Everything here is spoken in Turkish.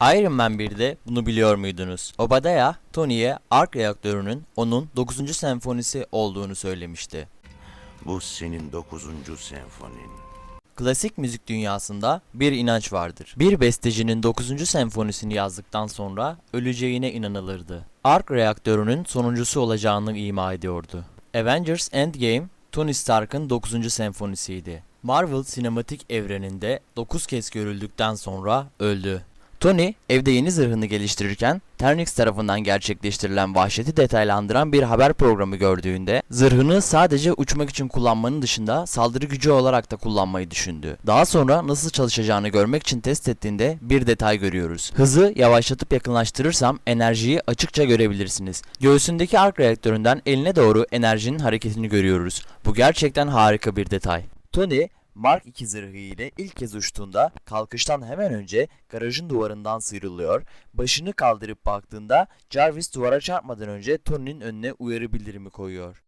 Iron Man 1'de bunu biliyor muydunuz? Obadiah, Tony'ye ark reaktörünün onun 9. senfonisi olduğunu söylemişti. Bu senin dokuzuncu senfonin. Klasik müzik dünyasında bir inanç vardır. Bir bestecinin 9. senfonisini yazdıktan sonra öleceğine inanılırdı. Ark reaktörünün sonuncusu olacağını ima ediyordu. Avengers Endgame, Tony Stark'ın 9. senfonisiydi. Marvel sinematik evreninde 9 kez görüldükten sonra öldü. Tony evde yeni zırhını geliştirirken Ternix tarafından gerçekleştirilen vahşeti detaylandıran bir haber programı gördüğünde zırhını sadece uçmak için kullanmanın dışında saldırı gücü olarak da kullanmayı düşündü. Daha sonra nasıl çalışacağını görmek için test ettiğinde bir detay görüyoruz. Hızı yavaşlatıp yakınlaştırırsam enerjiyi açıkça görebilirsiniz. Göğsündeki ark reaktöründen eline doğru enerjinin hareketini görüyoruz. Bu gerçekten harika bir detay. Tony Mark 2 zırhı ile ilk kez uçtuğunda kalkıştan hemen önce garajın duvarından sıyrılıyor. Başını kaldırıp baktığında Jarvis duvara çarpmadan önce Tony'nin önüne uyarı bildirimi koyuyor.